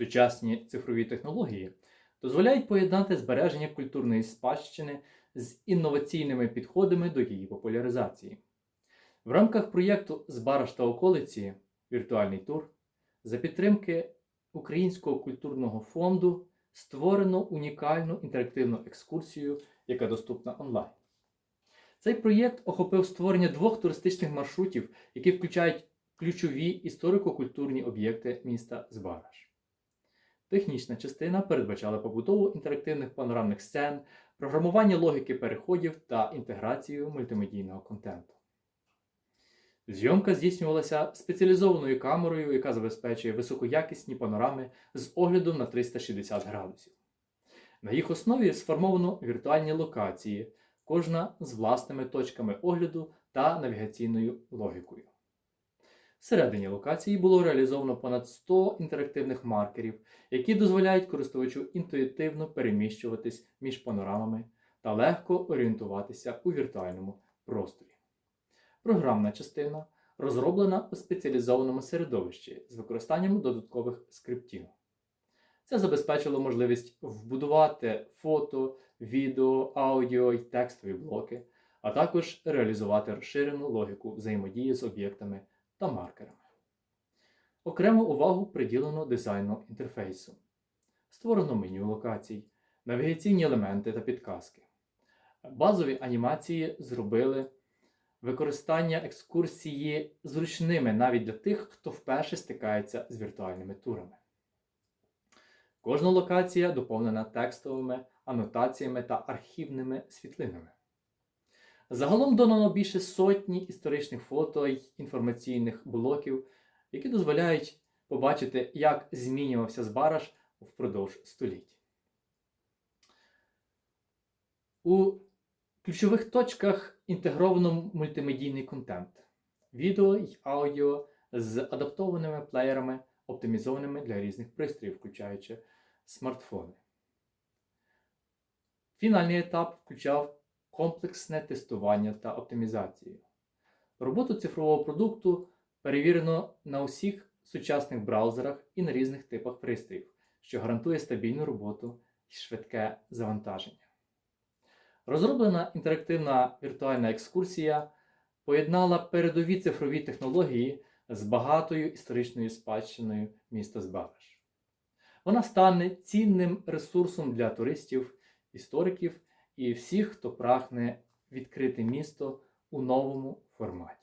Сучасні цифрові технології дозволяють поєднати збереження культурної спадщини з інноваційними підходами до її популяризації. В рамках проєкту Збараж та околиці Віртуальний тур за підтримки Українського культурного фонду створено унікальну інтерактивну екскурсію, яка доступна онлайн. Цей проєкт охопив створення двох туристичних маршрутів, які включають ключові історико-культурні об'єкти міста Збараж. Технічна частина передбачала побудову інтерактивних панорамних сцен, програмування логіки переходів та інтеграцію мультимедійного контенту. Зйомка здійснювалася спеціалізованою камерою, яка забезпечує високоякісні панорами з оглядом на 360 градусів. На їх основі сформовано віртуальні локації, кожна з власними точками огляду та навігаційною логікою. Всередині локації було реалізовано понад 100 інтерактивних маркерів, які дозволяють користувачу інтуїтивно переміщуватись між панорамами та легко орієнтуватися у віртуальному просторі. Програмна частина розроблена у спеціалізованому середовищі з використанням додаткових скриптів. Це забезпечило можливість вбудувати фото, відео, аудіо і текстові блоки, а також реалізувати розширену логіку взаємодії з об'єктами та маркерами. Окрему увагу приділено дизайну інтерфейсу. Створено меню локацій, навігаційні елементи та підказки. Базові анімації зробили використання екскурсії зручними навіть для тих, хто вперше стикається з віртуальними турами. Кожна локація доповнена текстовими анотаціями та архівними світлинами. Загалом додано більше сотні історичних фото й інформаційних блоків, які дозволяють побачити, як змінювався Збараж впродовж століть. У ключових точках інтегровано мультимедійний контент, відео й аудіо з адаптованими плеєрами, оптимізованими для різних пристроїв, включаючи смартфони. Фінальний етап включав комплексне тестування та оптимізацію. Роботу цифрового продукту перевірено на усіх сучасних браузерах і на різних типах пристроїв, що гарантує стабільну роботу і швидке завантаження. Розроблена інтерактивна віртуальна екскурсія поєднала передові цифрові технології з багатою історичною спадщиною міста Збараж. Вона стане цінним ресурсом для туристів, істориків і всіх, хто прагне відкрити місто у новому форматі.